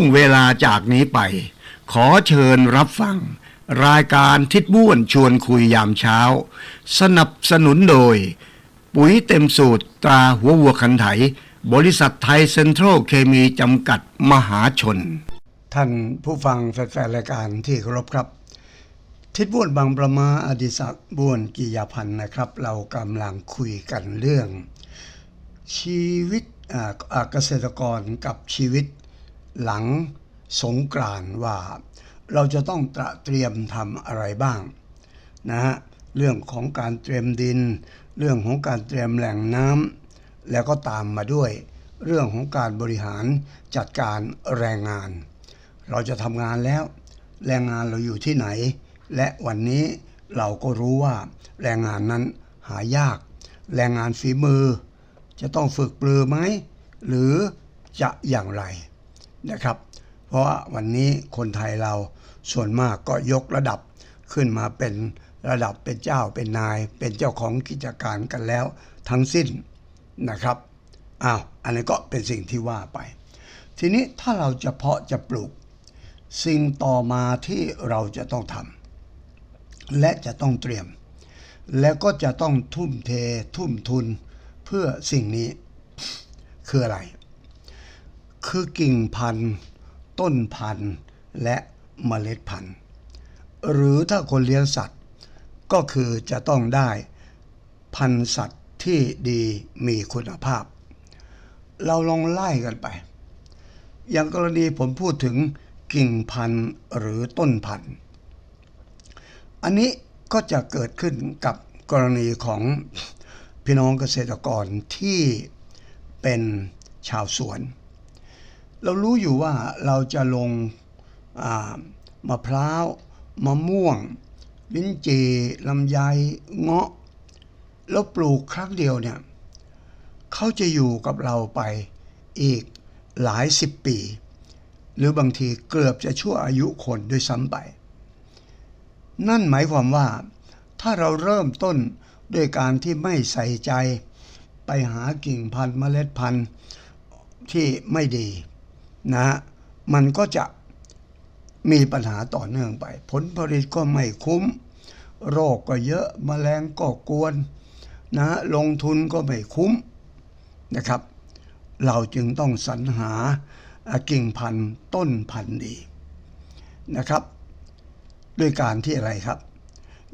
งเวลาจากนี้ไป ขอเชิญรับฟัง รายการทิดบ้วนชวนคุยยามเช้า สนับสนุนโดย ปุ๋ยเต็มสูตรตราหัววัวคันไถ บริษัทไทยเซ็นทรัลเคมีจำกัดมหาชน ท่านผู้ฟังแฟนๆรายการที่เคารพครับ ทิดบ้วนบางประมาอดิศักดิ์บ้วนกิยาพันธ์นะครับ เรากำลังคุยกันเรื่อง ชีวิตเกษตรกรกับชีวิต หลังสงกรานต์ว่าเราจะต้องตระเตรียมทำอะไรบ้างนะฮะเรื่องของการเตรียมดิน เรื่องของการเตรียมแหล่งน้ำแล้วก็ตามมาด้วย เรื่องของการบริหารจัดการแรงงาน เราจะทำงานแล้ว แรงงานเราอยู่ที่ไหน และวันนี้เราก็รู้ว่า แรงงานนั้นหายาก แรงงานฝีมือ จะต้องฝึกปรือไหม หรือจะอย่างไร นะครับ เพราะวันนี้คนไทยเราส่วนมากก็ยกระดับขึ้นมาเป็นระดับเป็นเจ้าเป็นนาย เป็นเจ้าของกิจการกันแล้วทั้งสิ้นนะครับอ้าวอันนี้ก็เป็นสิ่งที่ว่าไป ทีนี้ถ้าเราจะเพาะจะปลูก สิ่งต่อมาที่เราจะต้องทำและจะต้องเตรียม แล้วก็จะต้องทุ่มเททุ่มทุนเพื่อสิ่งนี้คืออะไร คือกิ่งพันธุ์ ต้นพันธุ์ และเมล็ดพันธุ์ หรือถ้าคนเลี้ยงสัตว์ ก็คือจะต้องได้พันธุ์สัตว์ที่ดีมีคุณภาพ เราลองไล่กันไป อย่างกรณีผมพูดถึงกิ่งพันธุ์หรือต้นพันธุ์ อันนี้ก็จะเกิดขึ้นกับกรณีของพี่น้องเกษตรกรที่เป็นชาวสวน เรารู้อยู่ว่าเราจะลงมะพร้าวมะม่วง ลิ้นจี่ลำไยเงาะ แล้วปลูกครั้งเดียวเนี่ยเขาจะอยู่กับเราไปอีกหลายสิบปี หรือบางทีเกือบจะชั่วอายุคนด้วยซ้ำไป นั่นหมายความว่า ถ้าเราเริ่มต้นด้วยการที่ไม่ใส่ใจ ไปหากิ่งพันธุ์เมล็ดพันธุ์ที่ไม่ดี นะฮะมันก็จะมีปัญหาต่อเนื่องไป ผลผลิตก็ไม่คุ้ม โรคก็เยอะมแมลงก็กวนนะฮะลงทุนก็ไม่คุ้มนะครับ เราจึงต้องสรรหากิ่งพันธุ์ต้นพันธุ์ดีนะครับ ด้วยการที่อะไรครับ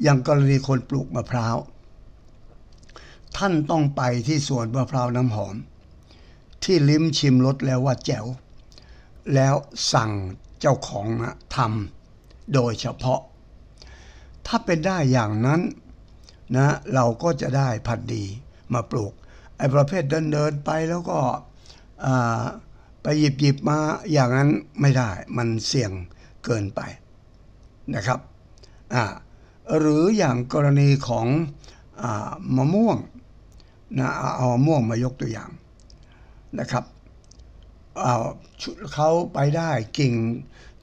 อย่างกรณีคนปลูกมะพร้าว ท่านต้องไปที่สวนมะพร้าวน้ำหอม ที่ลิ้มชิมรสแล้วว่าแจ๋ว แล้วสั่งเจ้าของนะทำโดยเฉพาะ ถ้าเป็นได้อย่างนั้นนะเราก็จะได้พันธุ์ดีมาปลูก ไอ้ประเภทเดินเดินไปแล้วก็ไปหยิบหยิบมาอย่างนั้นไม่ได้มันเสี่ยงเกินไปนะครับหรืออย่างกรณีของอมะม่วงนะเอามะม่วงมายกตัวอย่างนะครับ เขาไปได้กิ่ง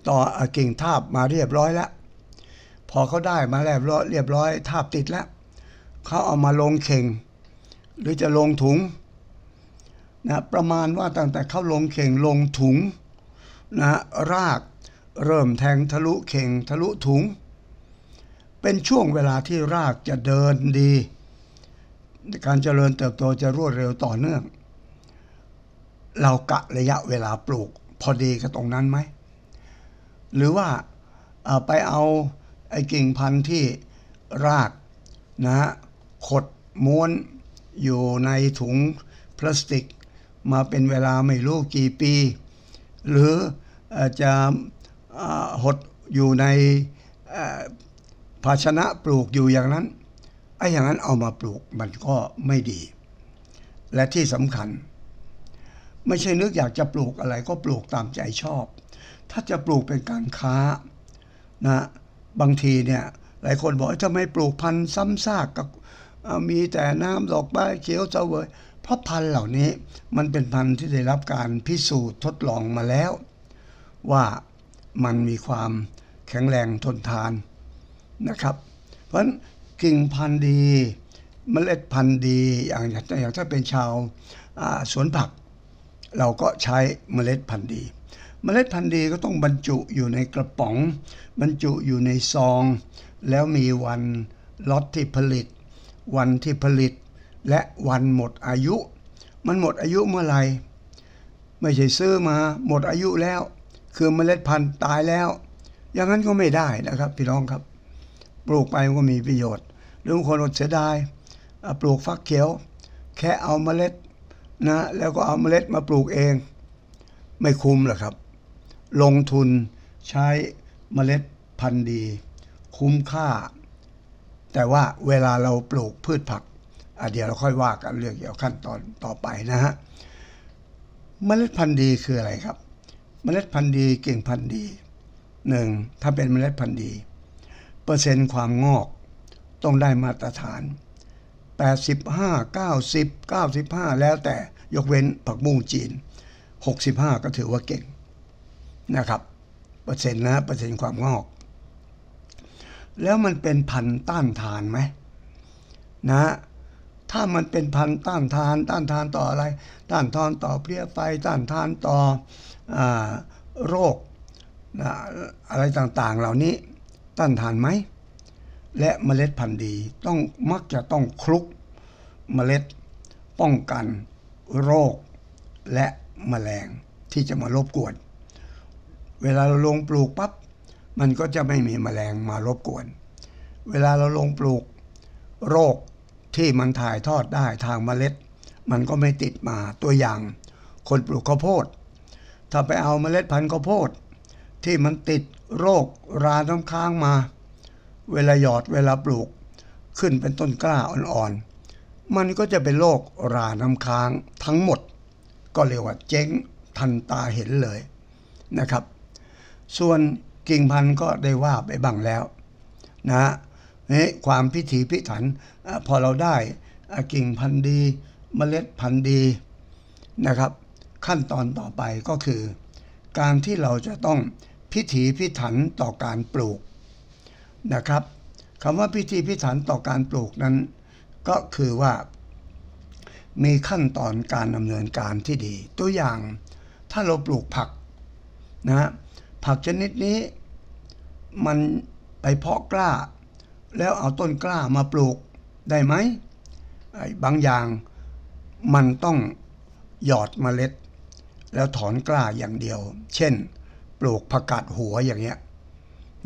ต่ออกิ่งทาบมาเรียบร้อยแล้ว พอเขาได้มาเรียบร้อยเรียบร้อยทาบติดแล้วเขาเอามาลงเข่ง หรือจะลงถุงนะประมาณว่าตั้งแต่เขาลงเข่งลงถุงนะรากเริ่มแทงทะลุเข่งทะลุถุง เป็นช่วงเวลาที่รากจะเดินดี การเจริญเติบโตจะรวดเร็วต่อเนื่อง เรากะระยะเวลาปลูกพอดีกับตรงนั้นไหม หรือว่าไปเอาไอ้กิ่งพันธุ์ที่รากนะฮะขดม้วนอยู่ในถุงพลาสติก มาเป็นเวลาไม่รู้กี่ปี หรืออจะหดอยู่ในภาชนะปลูกอยู่อย่างนั้นไอ้อย่างนั้นเอามาปลูกมันก็ไม่ดี และที่สำคัญ ไม่ใช่นึกอยากจะปลูกอะไรก็ปลูกตามใจชอบ ถ้าจะปลูกเป็นการค้านะบางทีเนี่ยหลายคนบอกว่าทำไม่ปลูกพันธุ์ซ้ำซากกับมีแต่น้ำดอกไม้เขียวเสวยเพราะพันธุ์เหล่านี้มันเป็นพันธุ์ที่ได้รับการพิสูจน์ทดลองมาแล้ว ว่ามันมีความแข็งแรงทนทานนะครับ เพราะฉะนั้นกิ่งพันธุ์ดีเมล็ดพันธุ์ดีอย่างอย่างถ้าเป็นชาวสวนผัก เราก็ใช้เมล็ดพันธุ์ดี เมล็ดพันธุ์ดีก็ต้องบรรจุอยู่ในกระป๋อง บรรจุอยู่ในซอง แล้วมีวันล็อตที่ผลิต วันที่ผลิต และวันหมดอายุ มันหมดอายุเมื่อไหร่ไม่ใช่ซื้อมาหมดอายุแล้ว คือเมล็ดพันธุ์ตายแล้ว อย่างนั้นก็ไม่ได้นะครับ พี่น้องครับ ปลูกไปก็มีประโยชน์หรือบางคนอดเสียดายปลูกฟักเขียว แค่เอาเมล็ด นะแล้วก็เอาเมล็ดมาปลูกเอง ไม่คุ้มหรอกครับ ลงทุนใช้เมล็ดพันธุ์ดี คุ้มค่า แต่ว่าเวลาเราปลูกพืชผักเดี๋ยวเราค่อยว่ากันเรื่องเกี่ยวกับขั้นตอนต่อไปนะฮะเมล็ดพันธุ์ดีคืออะไรครับ เมล็ดพันธุ์ดีเก่งพันธุ์ดีหนึ่งถ้าเป็นเมล็ดพันธุ์ดี เปอร์เซ็นต์ความงอกต้องได้มาตรฐาน 85 90 95 แล้วแต่ ยกเว้นผักบุ้งจีน 65 ก็ถือว่าเก่งนะครับเปอร์เซ็นต์นะเปอร์เซ็นต์ความงอก แล้วมันเป็นพันธุ์ต้านทานไหมนะ ถ้ามันเป็นพันธุ์ต้านทาน ต้านทานต่ออะไร ต้านทานต่อเพลี้ยไฟต้านทานต่ออโรคนะอะไรต่างๆ เหล่านี้ต้านทานไหม และเมล็ดพันธุ์ดีต้องมักจะต้องคลุกเมล็ดป้องกัน โรคและแมลงที่จะมารบกวน เวลาเราลงปลูกปั๊บมันก็จะไม่มีแมลงมารบกวน เวลาเราลงปลูก โรคที่มันถ่ายทอดได้ทางเมล็ด มันก็ไม่ติดมาตัวอย่าง คนปลูกข้าวโพด ถ้าไปเอาเมล็ดพันธุ์ข้าวโพด ที่มันติดโรคราน้ำค้างมา เวลาหยอดเวลาปลูกขึ้นเป็นต้นกล้าอ่อนๆ มันก็จะเป็นโรคราน้ำค้างทั้งหมด ก็เรียกว่าเจ๊งทันตาเห็นเลยนะครับ ส่วนกิ่งพันธุ์ก็ได้ว่าไปบ้างแล้วนะนี่ความพิถีพิถันอพอเราได้กิ่งพันธุ์ดีเมล็ดพันธุ์ดีนะครับ ขั้นตอนต่อไปก็คือ การที่เราจะต้องพิถีพิถันต่อการปลูกนะครับคำว่าพิธีพิถันต่อการปลูกนั้น ก็คือว่า มีขั้นตอนการดำเนินการที่ดี ตัวอย่างถ้าเราปลูกผักนะผักชนิดนี้มันไปเพาะกล้า แล้วเอาต้นกล้ามาปลูกได้ไหมไอ้บางอย่างมันต้องหยอดเมล็ด แล้วถอนกล้าอย่างเดียว เช่น ปลูกผักกาดหัวอย่างเงี้ย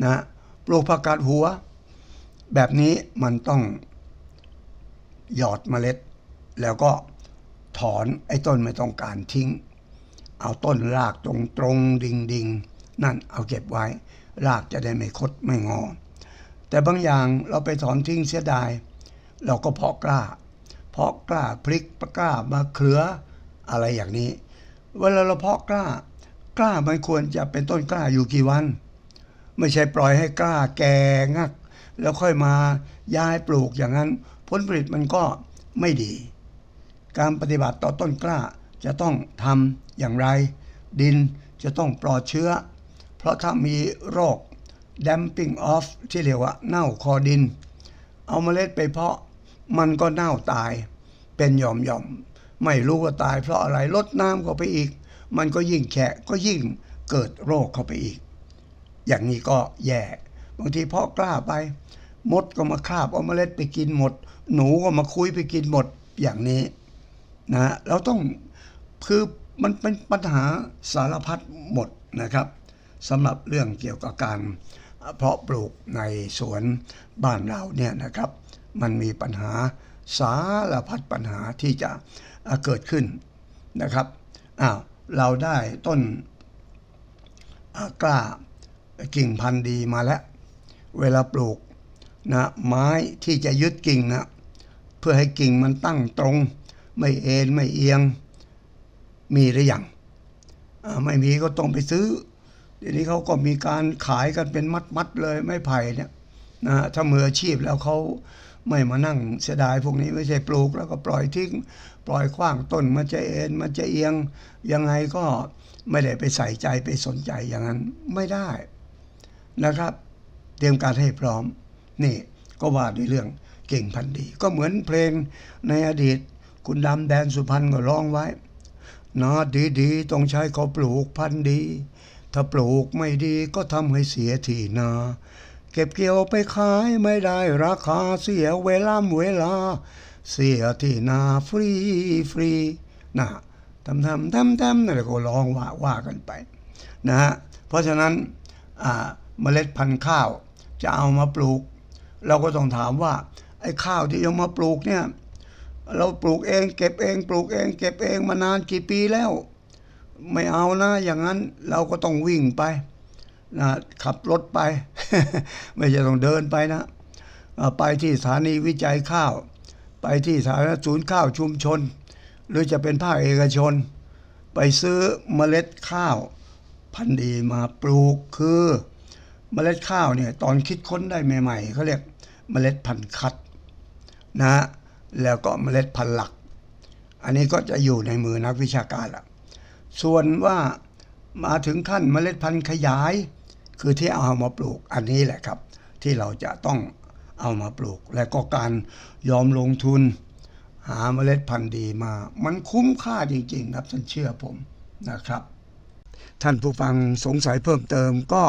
นะปลูกผักกาดหัว แบบนี้มันต้อง หยอดเมล็ด แล้วก็ถอนไอ้ต้นไม่ต้องการทิ้ง เอาต้นรากตรงตรงดิงดิงนั่นเอาเก็บไว้ รากจะได้ไม่คดไม่งอ แต่บางอย่างเราไปถอนทิ้งเสียดาย เราก็เพาะกล้า เพาะกล้าพริกปกล้ามะเขืออะไรอย่างนี้ เวลาเราเพาะกล้า กล้ามันควรจะเป็นต้นกล้าอยู่กี่วัน ไม่ใช่ปล่อยให้กล้าแก่งัก แล้วค่อยมาย้ายปลูกอย่างนั้น ผลผลิตมันก็ไม่ดี การปฏิบัติต่อต้นกล้าจะต้องทำอย่างไร ดินจะต้องปลอดเชื้อ เพราะถ้ามีโรค damping off ที่เรียกว่าเน่าคอดิน เอาเมล็ดไปเพาะมันก็เน่าตาย เป็นหย่อมหย่อมๆไม่รู้ว่าตายเพราะอะไรลดน้ำเข้าไปอีก มันก็ยิ่งแฉะก็ยิ่งเกิดโรคเข้าไปอีก อย่างนี้ก็แย่ บางทีเพาะกล้าไป มดก็มาคาบเอาเมล็ดไปกินหมด หนูก็มาคุยไปกินหมดอย่างนี้นะเราต้องคือมันเป็นปัญหาสารพัดหมดนะครับสำหรับเรื่องเกี่ยวกับการเพาะปลูกในสวนบ้านเราเนี่ยนะครับ มันมีปัญหาสารพัดปัญหาที่จะเกิดขึ้นนะครับอ้าวเราได้ต้นกล้ากิ่งพันธุ์ดีมาแล้ว เวลาปลูก นะไม้ที่จะยึดกิ่งนะเพื่อให้กิ่งมันตั้งตรง ไม่เอ็นไม่เอียง มีหรือยังไม่มีก็ต้องไปซื้อเดี๋ยวนี้เขาก็มีการขายกันเป็นมัดๆเลยไม่ไผ่เนี่ยนะถ้ามืออาชีพแล้วเขาไม่มานั่งเสียดายพวกนี้ไม่ใช่ปลูกแล้วก็ปล่อยทิ้งปล่อยขว้างต้นมันจะเอ็นมันจะเอียง ยังไงก็ไม่ได้ไปใส่ใจไปสนใจอย่างนั้นไม่ได้นะครับ เตรียมการให้พร้อม นี่ก็ว่าด้วยเรื่องเก่งพันดี ก็เหมือนเพลงในอดีต คุณดำแดนสุพรรณก็ร้องไว้นาดีๆต้องใช้เขาปลูกพันดี ถ้าปลูกไม่ดีก็ทำให้เสียทีนา เก็บเกี่ยวไปขายไม่ได้ราคาเสียเวลาเวลา เสียทีนาฟรีฟรีนะทำทำทำทำนั่นแหละก็ลองว่าว่ากันไปนะฮะเพราะฉะนั้นเมล็ดพันธุ์ข้าวจะเอามาปลูก เราก็ต้องถามว่า ไอ้ข้าวที่เอามาปลูกเนี่ย เราปลูกเองเก็บเองปลูกเอง เก็บเองมานานกี่ปีแล้ว ไม่เอานะ อย่างนั้นเราก็ต้องวิ่งไปนะขับรถไป ไม่ใช่ต้องเดินไปนะ ไปที่สถานีวิจัยข้าว ไปที่สาธารณศูนย์ข้าวชุมชน หรือจะเป็นภาคเอกชน ไปซื้อเมล็ดข้าว พันธุ์ดีมาปลูกคือเมล็ดข้าวเนี่ยตอนคิดค้นได้ใหม่ๆเขาเรียก เมล็ดพันธุ์คัดนะฮะแล้วก็เมล็ดพันธุ์หลัก อันนี้ก็จะอยู่ในมือนักวิชาการละส่วนว่ามาถึงขั้นเมล็ดพันธุ์ขยาย คือที่เอามาปลูกอันนี้แหละครับ ที่เราจะต้องเอามาปลูก และก็การยอมลงทุน หาเมล็ดพันธุ์ดีมา มันคุ้มค่าจริง ๆ ครับท่านเชื่อผมนะครับ ท่านผู้ฟังสงสัยเพิ่มเติมก็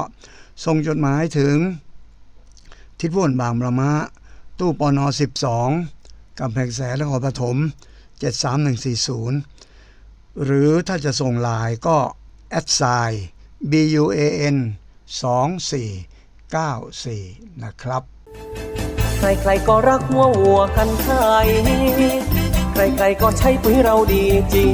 ส่งจดหมายถึง ทิศว่นบางประมะ ตู้ปอนอ12กำแพงแสนนครปฐม73140 หรือถ้าจะส่งลน์ก็แอดไซน์ BUAN 2494 นะครับ ใครๆก็รักหัววัวกันไทย ใครๆก็ใช้ปุ๋ยเราดีจริง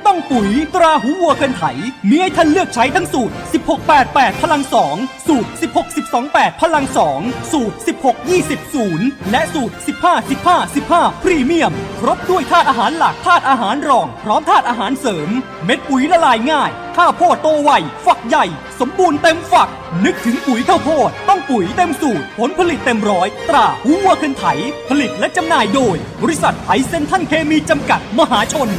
ต้องปุ๋ย ตราหูวัวกันไถ มีให้ท่านเลือกใช้ทั้งสูตร 1688 พลัง 2 สูตร 16228 พลัง 2 สูตร 16200 และสูตร 15 15 15 พรีเมียม ครบด้วยธาตุอาหารหลักธาตุอาหารรอง พร้อมธาตุอาหารเสริม เม็ดปุ๋ยละลายง่ายข้าวโพดโตไวฝักใหญ่ สมบูรณ์เต็มฝัก นึกถึงปุ๋ยข้าวโพด ต้องปุ๋ยเต็มสูตร ผลผลิตเต็มร้อย ตราหูวัวคันไถ ผลิตและจำหน่ายโดย บริษัทไทยเซนทันเคมีจำกัดมหาชน